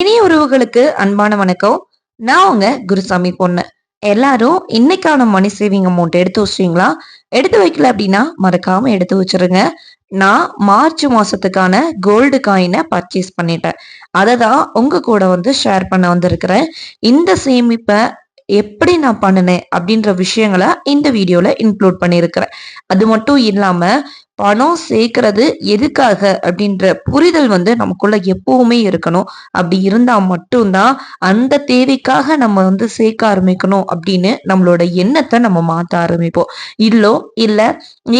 இனிய உறவுகளுக்கு அன்பான வணக்கம். நான் உங்க குருசாமி பொண்ணு. எல்லாரும் இன்னைக்கான மணி சேவிங் அமௌண்ட் எடுத்து வச்சிங்களா எடுத்து வைக்கல அப்படின்னா மறக்காம எடுத்து வச்சிருங்க. நான் மார்ச் மாசத்துக்கான கோல்டு காயினை பர்ச்சேஸ் பண்ணிட்டேன். அதை தான் உங்க கூட வந்து ஷேர் பண்ண வந்திருக்கிறேன். இந்த சேமிப்பை எப்படி நான் பண்ணினேன் அப்படின்ற விஷயங்களை இந்த வீடியோல இன்க்ளூட் பண்ணியிருக்கிறேன். அது மட்டும் இல்லாம பணம் சேர்க்கறது எதுக்காக அப்படின்ற புரிதல் வந்து நமக்குள்ள எப்பவுமே இருக்கணும். அப்படி இருந்தா மட்டும்தான் அந்த தேவைக்காக நம்ம வந்து சேர்க்க ஆரம்பிக்கணும் அப்படின்னு நம்மளோட எண்ணத்தை நம்ம மாத்த ஆரம்பிப்போம். இல்லோ இல்ல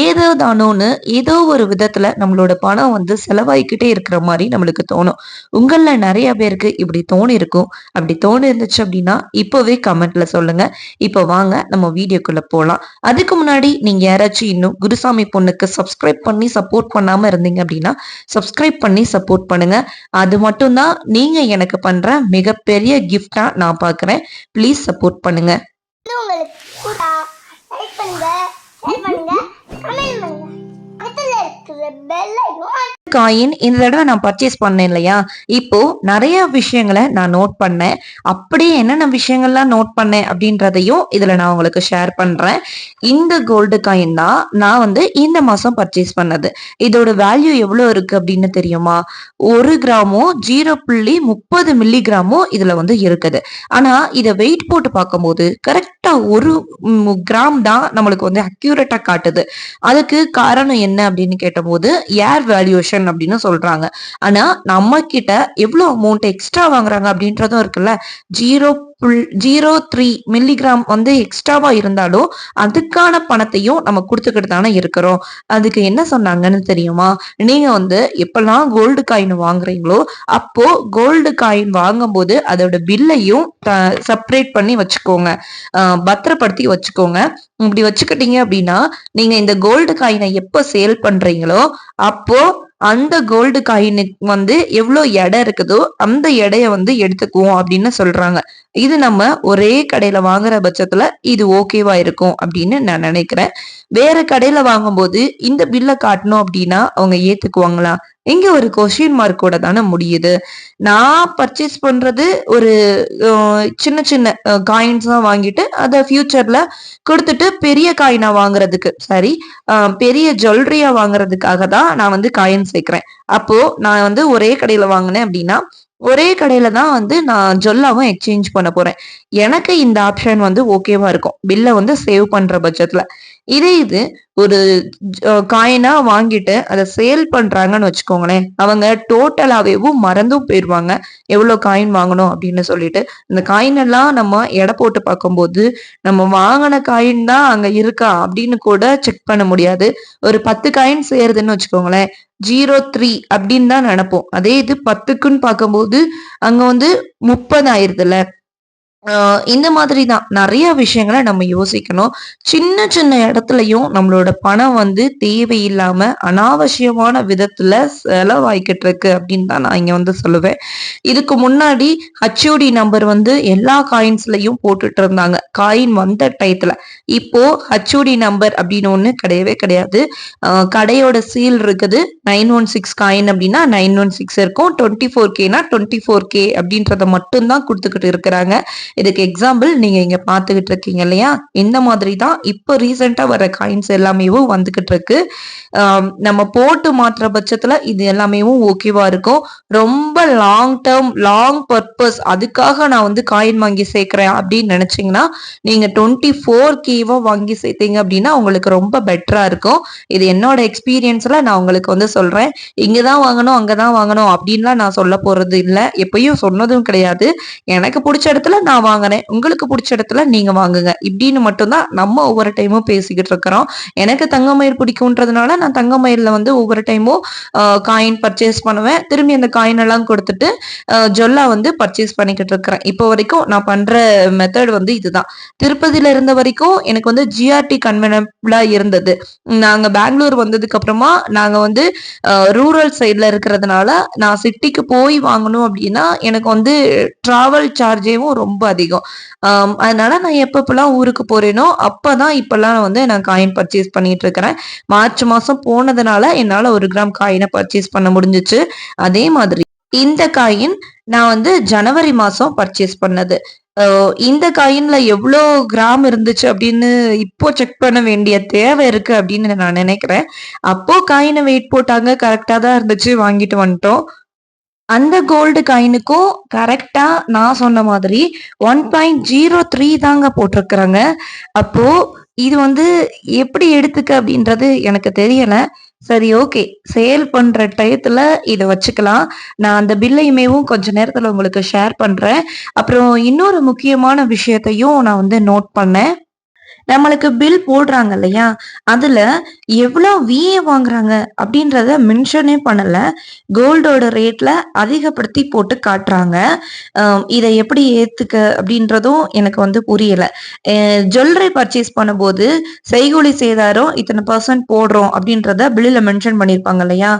ஏதோ தானோன்னு ஏதோ ஒரு விதத்துல நம்மளோட பணம் வந்து செலவாயிக்கிட்டே இருக்கிற மாதிரி நம்மளுக்கு தோணும். உங்கள நிறைய பேருக்கு இப்படி தோணி இருக்கும் அப்படி தோணி இருந்துச்சு அப்படின்னா இப்போவே கமெண்ட்ல சொல்லுங்க. இப்போ வாங்க நம்ம வீடியோக்குள்ள போகலாம் அதுக்கு முன்னாடி நீங்க யாராச்சும் இன்னும் குருசாமி பொண்ணுக்கு சப்ஸ்கிரைப் சப்ஸ்கிரைப் பண்ணி சப்போர்ட் பண்ணாம இருந்தீங்க அப்படின்னா சப்ஸ்கிரைப் பண்ணி சப்போர்ட் பண்ணுங்க. அது மட்டும்தான் நீங்க எனக்கு பண்ற மிகப்பெரிய கிஃப்டா நான் பார்க்குறேன் ப்ளீஸ் சப்போர்ட் பண்ணுங்க. உங்களுக்கு காயின் இந்த தடவை நான் பர்ச்சேஸ் பண்ணேன் இல்லையா? இப்போ நிறைய விஷயங்களை நான் நோட் பண்ணேன். அப்படியே என்னென்ன விஷயங்கள்லாம் நோட் பண்ணேன் அப்படின்றதையும் இதுல நான் உங்களுக்கு ஷேர் பண்றேன். இந்த கோல்டு காயின் தான் நான் வந்து இந்த மாசம் பர்ச்சேஸ் பண்ணது. இதோட வேல்யூ எவ்வளவு இருக்கு அப்படின்னு தெரியுமா? ஒரு கிராமும் ஜீரோ புள்ளி முப்பது மில்லி கிராமும் இதுல வந்து இருக்குது. ஆனா இதை வெயிட் போட்டு பார்க்கும்போது கரெக்டா ஒரு கிராம் தான் நம்மளுக்கு வந்து அக்யூரேட்டா காட்டுது. அதுக்கு காரணம் என்ன அப்படின்னு கேட்டபோது ஏர் வேல்யூஷன் அப்படின்னு சொல்றாங்க. ஆனா நம்ம கிட்ட எவ்வளவு அமௌண்ட் எக்ஸ்ட்ரா வாங்குறாங்க அப்படின்றதும் இருக்குல்ல. Zero full zero three milligram வந்து எக்ஸ்ட்ராவா இருந்தாலும் அதுக்கான பணத்தையும் நம்ம கொடுத்துக்கிட்டு தானே இருக்கிறோம். அதுக்கு என்ன சொன்னாங்கன்னு தெரியுமா? நீங்க வந்து எப்பெல்லாம் கோல்டு காயின் வாங்குறீங்களோ அப்போ கோல்டு காயின் வாங்கும்போது அதோட பில்லையும் செப்பரேட் பண்ணி வச்சுக்கோங்க. பத்திரப்படுத்தி வச்சுக்கோங்க. இப்படி வச்சுக்கிட்டீங்க அப்படின்னா நீங்க இந்த கோல்டு காயினை எப்போ சேல் பண்றீங்களோ அப்போ அந்த கோல்டு காயினுக்கு வந்து எவ்வளோ எடை இருக்குதோ அந்த எடையை வந்து எடுத்துக்குவோம் அப்படின்னு சொல்றாங்க. இது நம்ம ஒரே கடையில வாங்குற பட்சத்துல இது ஓகேவா இருக்கும் அப்படின்னு நான் நினைக்கிறேன். வேற கடையில வாங்கும்போது இந்த பில்லை காட்டணும் அப்படின்னா அவங்க ஏத்துக்குவாங்களா? இங்க ஒரு கொஸ்டின் மார்க்கோட தானே முடியுது. நான் பர்ச்சேஸ் பண்றது ஒரு சின்ன சின்ன காயின்ஸ் தான் வாங்கிட்டு அதை ஃபியூச்சர்ல கொடுத்துட்டு பெரிய காயினா வாங்குறதுக்கு சரி பெரிய ஜுவல்லரியா வாங்குறதுக்காக தான் நான் வந்து காயின் சேர்க்கிறேன் அப்போ நான் வந்து ஒரே கடையில வாங்கினேன் அப்படின்னா ஒரே கடையில தான் வந்து நான் ஜொல்லாவும் எக்ஸ்சேஞ்ச் பண்ண போறேன். எனக்கு இந்த ஆப்ஷன் வந்து ஓகேவா இருக்கும். பில்லை வந்து சேவ் பண்ற பட்சத்துல. இதே இது ஒரு காயினா வாங்கிட்டு அதை சேல் பண்றாங்கன்னு வச்சுக்கோங்களேன். அவங்க டோட்டலாவேவும் மறந்தும் போயிடுவாங்க எவ்வளோ காயின் வாங்கணும் அப்படின்னு சொல்லிட்டு. இந்த காயின் எல்லாம் நம்ம எடை போட்டு பார்க்கும்போது நம்ம வாங்கின காயின் தான் அங்க இருக்கா அப்படின்னு கூட செக் பண்ண முடியாது. ஒரு பத்து காயின் சேருதுன்னு வச்சுக்கோங்களேன். ஜீரோ த்ரீ அப்படின்னு தான் நினைப்போம். அதே இது பத்துக்குன்னு பார்க்கும்போது அங்க வந்து முப்பது ஆயிருதுல்ல. இந்த மாதிரி தான். நிறைய விஷயங்களை நம்ம யோசிக்கணும். சின்ன சின்ன இடத்துலையும் நம்மளோட பணம் வந்து தேவையில்லாம அனாவசியமான விதத்துல செலவாய்க்கிட்டு இருக்கு அப்படின்னு தான் நான் இங்க வந்து சொல்லுவேன். இதுக்கு முன்னாடி ஹச்ஓடி நம்பர் வந்து எல்லா காயின்ஸ்லயும் போட்டுட்டு இருந்தாங்க. காயின் வந்த டயத்துல. இப்போ ஹச்ஓடி நம்பர் அப்படின்னு ஒண்ணு கிடையவே கிடையாது. கடையோட சீல் இருக்குது. நைன் ஒன் சிக்ஸ் காயின் அப்படின்னா நைன் ஒன் சிக்ஸ் இருக்கும். டுவெண்ட்டி ஃபோர் கேனா டுவெண்ட்டி ஃபோர் கே அப்படின்றத மட்டும்தான் கொடுத்துக்கிட்டு இருக்கிறாங்க. இதுக்கு எக்ஸாம்பிள் நீங்க இங்க பாத்துக்கிட்டு இருக்கீங்க இல்லையா? இந்த மாதிரி தான் இப்போ ரீசெண்டா வர காயின்ஸ் எல்லாமேவும் வந்துகிட்டு இருக்கு. நம்ம போட்டு மாற்றுற பட்சத்துல இது எல்லாமேவும் ஓகேவா இருக்கும். ரொம்ப லாங் டேர்ம் லாங் பர்பஸ் அதுக்காக நான் வந்து காயின் வாங்கி சேர்க்கிறேன் அப்படின்னு நினைச்சீங்கன்னா நீங்க டுவெண்ட்டி ஃபோர் கேவா வாங்கி சேர்த்தீங்க அப்படின்னா உங்களுக்கு ரொம்ப பெட்டரா இருக்கும். இது என்னோட எக்ஸ்பீரியன்ஸ்ல நான் உங்களுக்கு வந்து சொல்றேன். இங்கதான் வாங்கணும் அங்கதான் வாங்கணும் அப்படின்லாம் நான் சொல்ல போறது இல்லை. எப்பயும் சொன்னதும் கிடையாது. எனக்கு பிடிச்ச இடத்துல நான் வாங்கினேன் உங்களுக்கு பிடிச்ச இடத்துல நீங்க வாங்குங்க. இப்படின்னு மட்டும்தான் நம்ம ஒவ்வொரு டைமும் பேசிக்கிட்டு இருக்கிறோம். எனக்கு தங்கமயிர் பிடிக்கும்ன்றதுனால நான் தங்கமயிரில் வந்து ஒவ்வொரு டைமும் காயின் பர்ச்சேஸ் பண்ணுவேன். திரும்பி அந்த காயின் எல்லாம் கொடுத்துட்டு ஜொல்லா வந்து பர்ச்சேஸ் பண்ணிக்கிட்டு இருக்கிறேன். இப்போ வரைக்கும் நான் பண்ற மெத்தட் வந்து இதுதான். திருப்பதியில இருந்த வரைக்கும் எனக்கு வந்து ஜிஆர்டி கன்வெனபிளா இருந்தது. நாங்க பெங்களூர் வந்ததுக்கு அப்புறமா நாங்க வந்து ரூரல் சைட்ல இருக்கிறதுனால நான் சிட்டிக்கு போய் வாங்கணும் அப்படின்னா எனக்கு வந்து டிராவல் சார்ஜேவும் ரொம்ப அதிகம். அதனால நான் எப்பப்பெல்லாம் ஊருக்கு போறேனோ அப்பதான் இப்பெல்லாம் வந்து நான் காயின் பர்ச்சேஸ் பண்ணிட்டு இருக்கிறேன். மார்ச் மாசம் போனதுனால என்னால ஒரு கிராம் காயினை பர்ச்சேஸ் பண்ண முடிஞ்சிச்சு. அதே மாதிரி இந்த காயின் நான் வந்து ஜனவரி மாசம் பர்ச்சேஸ் பண்ணது. இந்த காயின்ல எவ்வளோ கிராம் இருந்துச்சு அப்படின்னு இப்போ செக் பண்ண வேண்டிய தேவை இருக்கு அப்படின்னு நான் நினைக்கிறேன். அப்போ காயினை வெயிட் போட்டாங்க கரெக்டா தான் இருந்துச்சு வாங்கிட்டு வந்துட்டோம். அந்த கோல்டு காயினுக்கும் கரெக்டா நான் சொன்ன மாதிரி ஒன் பாயிண்ட் ஜீரோ த்ரீ தாங்க போட்டிருக்கிறாங்க. அப்போ இது வந்து எப்படி எடுத்துக்க அப்படின்றது எனக்கு தெரியல. சரி ஓகே சேல் பண்ற டயத்துல இதை வச்சுக்கலாம். நான் அந்த பில்லையுமேவும் கொஞ்ச நேரத்துல உங்களுக்கு ஷேர் பண்றேன். அப்புறம் இன்னொரு முக்கியமான விஷயத்தையும் நான் வந்து நோட் பண்ணேன். நம்மளுக்கு பில் போடுறாங்க இல்லையா? அதுல எவ்வளோ விஏ வாங்குறாங்க அப்படின்றத மென்ஷனே பண்ணல. கோல்டோட ரேட்ல அதிகப்படுத்தி போட்டு காட்டுறாங்க. இதை எப்படி ஏத்துக்க அப்படின்றதும் எனக்கு வந்து புரியல. ஜுவல்லரி பர்ச்சேஸ் பண்ணும்போது செய்கூலி சேதாரம் இத்தனை பர்சன்ட் போடுறோம் அப்படின்றத பில்லில் மென்ஷன் பண்ணியிருப்பாங்க இல்லையா?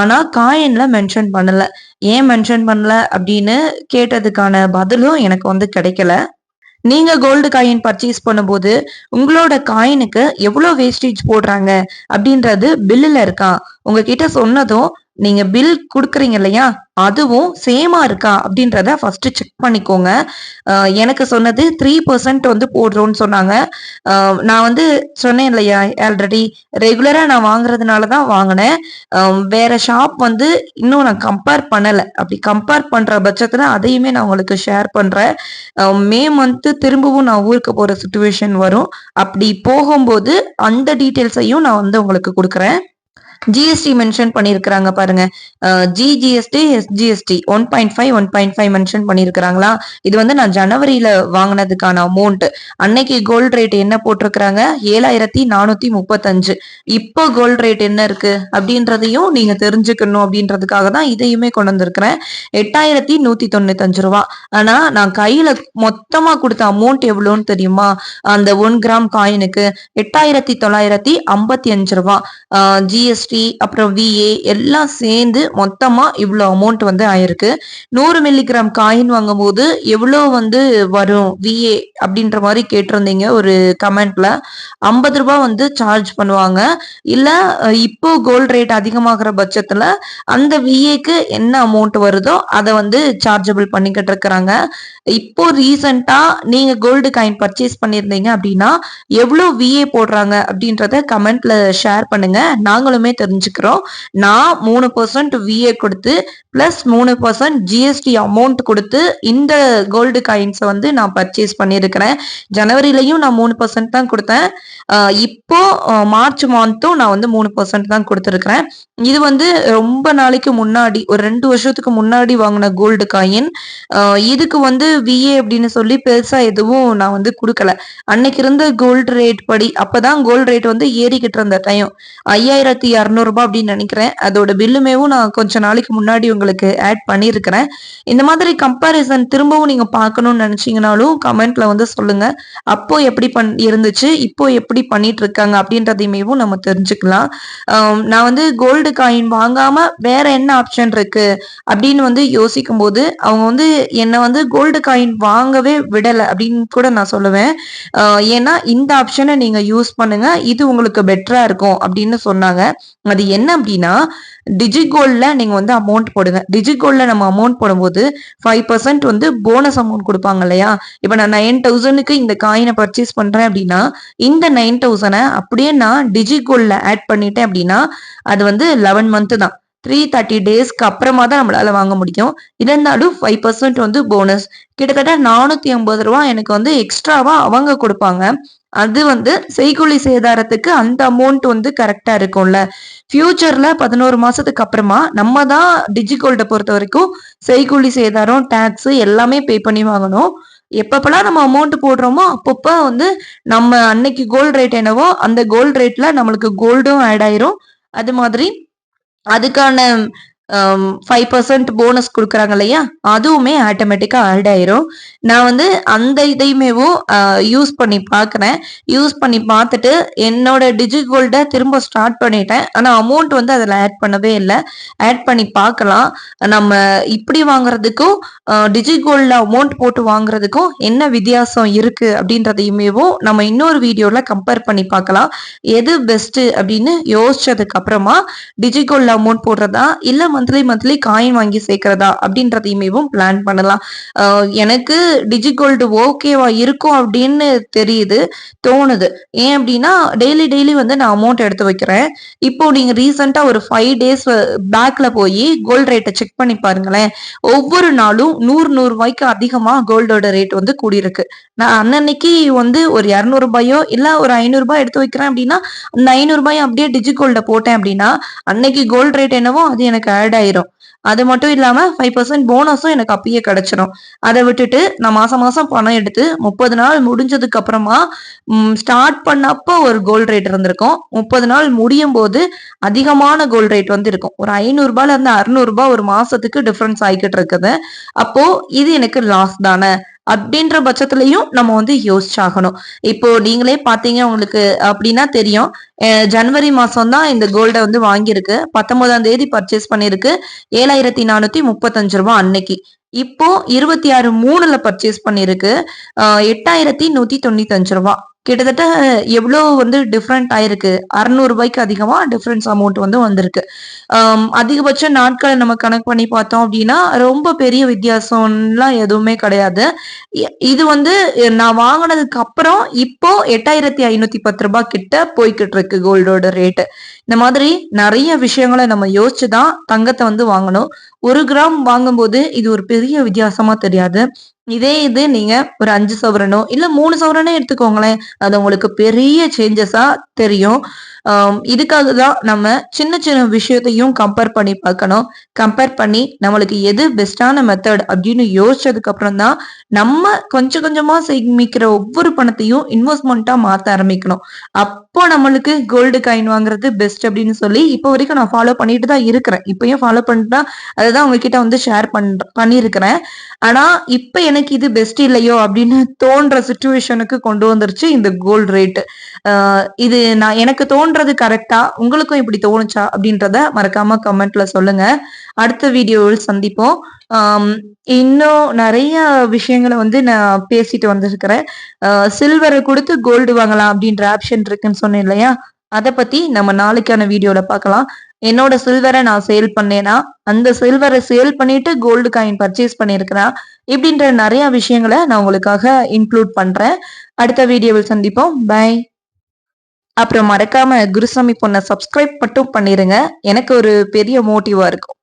ஆனா காயின்ல மென்ஷன் பண்ணல. ஏன் மென்ஷன் பண்ணல அப்படின்னு கேட்டதுக்கான பதிலும் எனக்கு வந்து கிடைக்கல. நீங்க கோல்டு காயின் பர்ச்சேஸ் பண்ணும்போது உங்களோட காயினுக்கு எவ்வளவு வேஸ்டேஜ் போடுறாங்க அப்படின்றது பில்லுல இருக்கா? உங்ககிட்ட சொன்னதும் நீங்க பில் கொடுக்குறீங்க இல்லையா? அதுவும் சேமா இருக்கா? அப்படின்றத ஃபர்ஸ்ட் செக் பண்ணிக்கோங்க. எனக்கு சொன்னது த்ரீ பர்சன்ட் வந்து போடுறோம்னு சொன்னாங்க. நான் வந்து சொன்னேன் இல்லையா ஆல்ரெடி ரெகுலரா நான் வாங்குறதுனால தான் வாங்கினேன். வேற ஷாப் வந்து இன்னும் நான் கம்பேர் பண்ணல. அப்படி கம்பேர் பண்ற பட்சத்துல அதையுமே நான் உங்களுக்கு ஷேர் பண்றேன். மே மந்த் திரும்பவும் நான் ஊருக்கு போற சுச்சுவேஷன் வரும். அப்படி போகும்போது அந்த டீட்டெயில்ஸையும் நான் வந்து உங்களுக்கு கொடுக்குறேன். ஜிஎஸ்டி மென்ஷன் பண்ணியிருக்கிறாங்க பாருங்க. CGST SGST one point five one point five mention பண்ணியிருக்கிறாங்களா இது வந்து நான் ஜனவரியில வாங்கினதுக்கான அமௌண்ட் அன்னைக்கு கோல்ட் ரேட் என்ன போட்டிருக்கிறாங்க? ஏழாயிரத்தி நானூத்தி முப்பத்தஞ்சு. இப்போ கோல்ட் ரேட் என்ன இருக்கு? அப்படின்றதையும் நீங்க தெரிஞ்சுக்கணும் அப்படின்றதுக்காக தான் இதையுமே கொண்டு வந்திருக்கிறேன். எட்டாயிரத்தி நூத்தி தொண்ணூத்தஞ்சு ரூபா. ஆனா நான் கையில மொத்தமா கொடுத்த அமௌண்ட் எவ்வளோன்னு தெரியுமா? அந்த ஒன் கிராம் காயினுக்கு எட்டாயிரத்தி தொள்ளாயிரத்தி ஐம்பத்தி அஞ்சு ரூபா. ஜிஎஸ்டி அப்புறம் விஏ எல்லாம் சேர்ந்து மொத்தமா இவ்வளோ அமௌண்ட் வந்து ஆயிருக்கு. நூறு மில்லிகிராம் காயின் வாங்கும்போது எவ்வளோ வந்து வரும் விஏ அப்படின்ற மாதிரி கேட்டிருந்தீங்க ஒரு கமெண்ட்ல ஐம்பது ரூபாய் வந்து சார்ஜ் பண்ணுவாங்க. இல்ல இப்போ கோல்ட் ரேட் அதிகமாகிற பட்சத்துல அந்த விஏக்கு என்ன அமௌண்ட் வருதோ அதை வந்து சார்ஜபிள் பண்ணிக்கிட்டு இருக்கிறாங்க. இப்போ ரீசெண்டா நீங்க கோல்டு காயின் பர்ச்சேஸ் பண்ணியிருந்தீங்க அப்படின்னா எவ்வளோ விஏ போடுறாங்க அப்படின்றத கமெண்ட்ல ஷேர் பண்ணுங்க. நாங்களுமே தெரிஞ்சுக்கிறோம். நான் மூணு பர்சன்ட் விஏ கொடுத்து பிளஸ் மூணு பர்சன்ட் ஜிஎஸ்டி அமௌண்ட் கொடுத்து இந்த கோல்டு காயின்ஸை வந்து நான் பர்ச்சேஸ் பண்ணியிருக்கிறேன். ஜனவரிலையும் நான் மூணு பர்சன்ட் தான் கொடுத்தேன். இப்போ மார்ச் மந்த்தும் நான் வந்து மூணு பர்சன்ட் தான் கொடுத்துருக்கிறேன். இது வந்து ரொம்ப நாளைக்கு முன்னாடி ஒரு ரெண்டு வருஷத்துக்கு முன்னாடி வாங்கின கோல்டு காயின் இதுக்கு வந்து விஏ அப்படின்னு சொல்லி பெருசா எதுவும் நான் வந்து கொடுக்கல. அன்னைக்கு இருந்த கோல்டு ரேட் படி அப்பதான் கோல்டு ரேட் வந்து ஏறிக்கிட்டு இருந்த டைம் ஐயாயிரத்தி இரநூறுபா அப்படின்னு நினைக்கிறேன். அதோட பில்லுமேவும் நான் கொஞ்ச நாளைக்கு முன்னாடி உங்களுக்கு ஆட் பண்ணியிருக்கிறேன். இந்த மாதிரி கம்பாரிசன் திரும்பவும் நீங்கள் பார்க்கணும்னு நினச்சிங்கனாலும் கமெண்ட்ல வந்து சொல்லுங்க. அப்போ எப்படி பண் இருந்துச்சு இப்போ எப்படி பண்ணிட்டு இருக்காங்க அப்படின்றதையுமேவும் நம்ம தெரிஞ்சுக்கலாம். நான் வந்து கோல்டு காயின் வாங்காம வேற என்ன ஆப்ஷன் இருக்கு அப்படின்னு வந்து யோசிக்கும் போது அவங்க வந்து என்னை வந்து கோல்டு காயின் வாங்கவே விடலை அப்படின்னு கூட நான் சொல்லுவேன். ஏன்னா இந்த ஆப்ஷனை நீங்க யூஸ் பண்ணுங்க. இது உங்களுக்கு பெட்டரா இருக்கும் அப்படின்னு சொன்னாங்க. அது என்ன அப்படின்னா டிஜிகோல்ட்ல நீங்க வந்து அமௌண்ட் போடுங்க. டிஜிகோல்ட்ல நம்ம அமௌண்ட் போடும்போது ஃபைவ் பர்சன்ட் வந்து போனஸ் அமௌண்ட் கொடுப்பாங்க இல்லையா? இப்போ நான் நைன் தௌசண்ட்க்கு இந்த காயினை பர்ச்சேஸ் பண்றேன் அப்படின்னா இந்த நைன் தௌசண்டை அப்படியே நான் டிஜிகோல்ட்ல ஆட் பண்ணிட்டேன் அப்படின்னா அது வந்து லெவன் மந்த் தான். த்ரீ தேர்ட்டி டேஸ்க்கு அப்புறமா தான் நம்மளால வாங்க முடியும். இருந்தாலும் ஃபைவ் பர்சன்ட் வந்து போனஸ் கிட்டத்தட்ட நானூத்தி ஐம்பது ரூபா எனக்கு வந்து எக்ஸ்ட்ராவா அவங்க கொடுப்பாங்க. அது வந்து செய்கூலி சேதாரத்துக்கு அந்த அமௌண்ட் வந்து கரெக்டா இருக்கும்ல. ஃபியூச்சர்ல பதினோரு மாசத்துக்கு அப்புறமா நம்ம தான் டிஜிகோல்ட பொறுத்த வரைக்கும் செய்கூலி சேதாரம் டேக்ஸ் எல்லாமே பே பண்ணி வாங்கணும். எப்பப்பெல்லாம் நம்ம அமௌண்ட் போடுறோமோ அப்பப்ப வந்து நம்ம அன்னைக்கு கோல்டு ரேட் என்னவோ அந்த கோல்ட் ரேட்ல நம்மளுக்கு கோல்டும் ஆட் ஆயிரும். அது மாதிரி அதுக்கான ஃபைவ் பர்சன்ட் போனஸ் கொடுக்குறாங்க இல்லையா? அதுவுமே ஆட்டோமேட்டிக்காக ஆட் ஆயிரும். நான் வந்து அந்த இதையுமேவும் யூஸ் பண்ணி பார்க்குறேன் யூஸ் பண்ணி பார்த்துட்டு என்னோட டிஜிகோல்டை திரும்ப ஸ்டார்ட் பண்ணிட்டேன். ஆனால் அமௌண்ட் வந்து அதில் ஆட் பண்ணவே இல்லை. ஆட் பண்ணி பார்க்கலாம் நம்ம இப்படி வாங்குறதுக்கும் டிஜிகோல்டில் அமௌண்ட் போட்டு வாங்குறதுக்கும் என்ன வித்தியாசம் இருக்கு அப்படின்றதையுமேவும் நம்ம இன்னொரு வீடியோவில் கம்பேர் பண்ணி பார்க்கலாம் எது பெஸ்ட்டு அப்படின்னு யோசிச்சதுக்கு அப்புறமா டிஜிகோல்டில் அமௌண்ட் போடுறதா இல்லை மந்த்லி மந்த்லி காயின் வாங்கி சேர்க்கறதா அப்படின்றதையுமேவும் பிளான் பண்ணலாம். எனக்கு டிஜிகோல்டு ஓகேவா இருக்கும் அப்படின்னு தெரியுது தோணுது. ஏன் அப்படின்னா டெய்லி டெய்லி வந்து நான் அமௌண்ட் எடுத்து வைக்கிறேன். இப்போ நீங்க ரீசெண்டா ஒரு ஃபைவ் டேஸ் பேக்ல போய் கோல்டு ரேட்டை செக் பண்ணி பாருங்களேன். ஒவ்வொரு நாளும் நூறு நூறு ரூபாய்க்கு அதிகமா கோல்டோட ரேட் வந்து கூடியிருக்கு. நான் அன்னன்னைக்கு வந்து ஒரு இரநூறு ரூபாயோ இல்ல ஒரு ஐநூறு ரூபாய் எடுத்து வைக்கிறேன் அப்படின்னா அந்த ஐநூறு ரூபாய் அப்படியே டிஜிகோல்ட போட்டேன் அப்படின்னா அன்னைக்கு கோல்டு ரேட் என்னவோ அது எனக்கு ஆட் ஆயிரும். அது மட்டும் இல்லாம ஃபைவ் பர்சன்ட் போனஸும் எனக்கு அப்பயே கிடைச்சிடும் அதை விட்டுட்டு நான் மாசம் மாசம் பணம் எடுத்து முப்பது நாள் முடிஞ்சதுக்கு அப்புறமா ஸ்டார்ட் பண்ணப்போ ஒரு கோல்டு ரேட் இருந்திருக்கும். முப்பது நாள் முடியும் போது அதிகமான கோல்டு ரேட் வந்து இருக்கும் ஒரு ஐநூறுபால இருந்து அறுநூறுபா ஒரு மாசத்துக்கு டிஃபரன்ஸ் ஆகிக்கிட்டு இருக்குது. அப்போ இது எனக்கு லாஸ் தானே? அப்படின்ற பட்சத்துலயும் நம்ம வந்து யோசிச்சாகணும். இப்போ நீங்களே பாத்தீங்க உங்களுக்கு அப்படின்னா தெரியும். ஜனவரி மாசம் தான் இந்த கோல்டை வந்து வாங்கியிருக்கு. பத்தொன்பதாம் தேதி பர்ச்சேஸ் பண்ணிருக்கு ஏழாயிரத்தி நானூத்தி முப்பத்தஞ்சு ரூபாய் அன்னைக்கு. இப்போ இருபத்தி ஆறு மூணுல பர்ச்சேஸ் பண்ணிருக்கு எட்டாயிரத்தி நூத்தி தொண்ணூத்தி அஞ்சு ரூபாய். கிட்டத்தட்ட எவ்வளோ வந்து டிஃப்ரெண்ட் ஆயிருக்கு? அறநூறுபாய்க்கு அதிகமாக டிஃப்ரென்ஸ் அமௌண்ட் வந்து வந்திருக்கு. அதிகபட்ச நாட்களை நம்ம கணக்கு பண்ணி பார்த்தோம் அப்படின்னா ரொம்ப பெரிய வித்தியாசம்லாம் எதுவுமே கிடையாது. இது வந்து நான் வாங்கினதுக்கு அப்புறம் இப்போ எட்டாயிரத்தி ஐநூத்தி பத்து ரூபாய் கிட்ட போய்கிட்டு இருக்கு கோல்டோட ரேட்டு இந்த மாதிரி நிறைய விஷயங்களை நம்ம யோசிச்சு தான் தங்கத்தை வந்து வாங்கணும். ஒரு கிராம் வாங்கும்போது இது ஒரு பெரிய வித்தியாசமா தெரியாது. இதே இது நீங்க ஒரு அஞ்சு சவரனோ இல்ல மூணு சவரனே எடுத்துக்கோங்களேன். அது உங்களுக்கு பெரிய சேஞ்சஸா தெரியும். இதுக்காக தான் நம்ம சின்ன சின்ன விஷயத்தையும் கம்பேர் பண்ணி பார்க்கணும். கம்பேர் பண்ணி நம்மளுக்கு எது பெஸ்டான மெத்தட் அப்படின்னு யோசிச்சதுக்கு அப்புறம் தான் நம்ம கொஞ்சம் கொஞ்சமா சேமிக்கிற ஒவ்வொரு பணத்தையும் இன்வெஸ்ட்மெண்ட்டா மாத்த ஆரம்பிக்கணும். அப் அப்போ நம்மளுக்கு கோல்டு காயின் வாங்குறது பெஸ்ட் அப்படின்னு சொல்லி இப்போ வரைக்கும் நான் ஃபாலோ பண்ணிட்டு தான் இருக்கிறேன். இப்பயும் ஃபாலோ பண்ணிட்டு தான் அதுதான் உங்ககிட்ட வந்து ஷேர் பண்ற பண்ணியிருக்கிறேன். ஆனா இப்ப எனக்கு இது பெஸ்ட் இல்லையோ அப்படின்னு தோன்ற சுச்சுவேஷனுக்கு கொண்டு வந்துருச்சு இந்த கோல்டு ரேட் இது நான் எனக்கு தோன்றது கரெக்டா உங்களுக்கும் இப்படி தோணுச்சா? அப்படின்றத மறக்காம கமெண்ட்ல சொல்லுங்க. அடுத்த வீடியோவில் சந்திப்போம். இன்னும் நிறைய விஷயங்களை வந்து நான் பேசிட்டு வந்திருக்கிறேன். சில்வரை கொடுத்து கோல்டு வாங்கலாம் அப்படின்ற ஆப்ஷன் இருக்குன்னு சொன்னேன் இல்லையா? அதை பத்தி நம்ம நாளைக்கான வீடியோல பார்க்கலாம். என்னோட சில்வரை நான் சேல் பண்ணேன்னா அந்த சில்வரை சேல் பண்ணிட்டு கோல்டு காயின் பர்ச்சேஸ் பண்ணியிருக்கிறேன் இப்படின்ற நிறைய விஷயங்களை நான் உங்களுக்காக இன்க்ளூட் பண்றேன். அடுத்த வீடியோவில் சந்திப்போம். பை அப்புறம் மறக்காம குருசாமி பொண்ணை சப்ஸ்கிரைப் மட்டும் பண்ணிருங்க. எனக்கு ஒரு பெரிய மோட்டிவா இருக்கும்.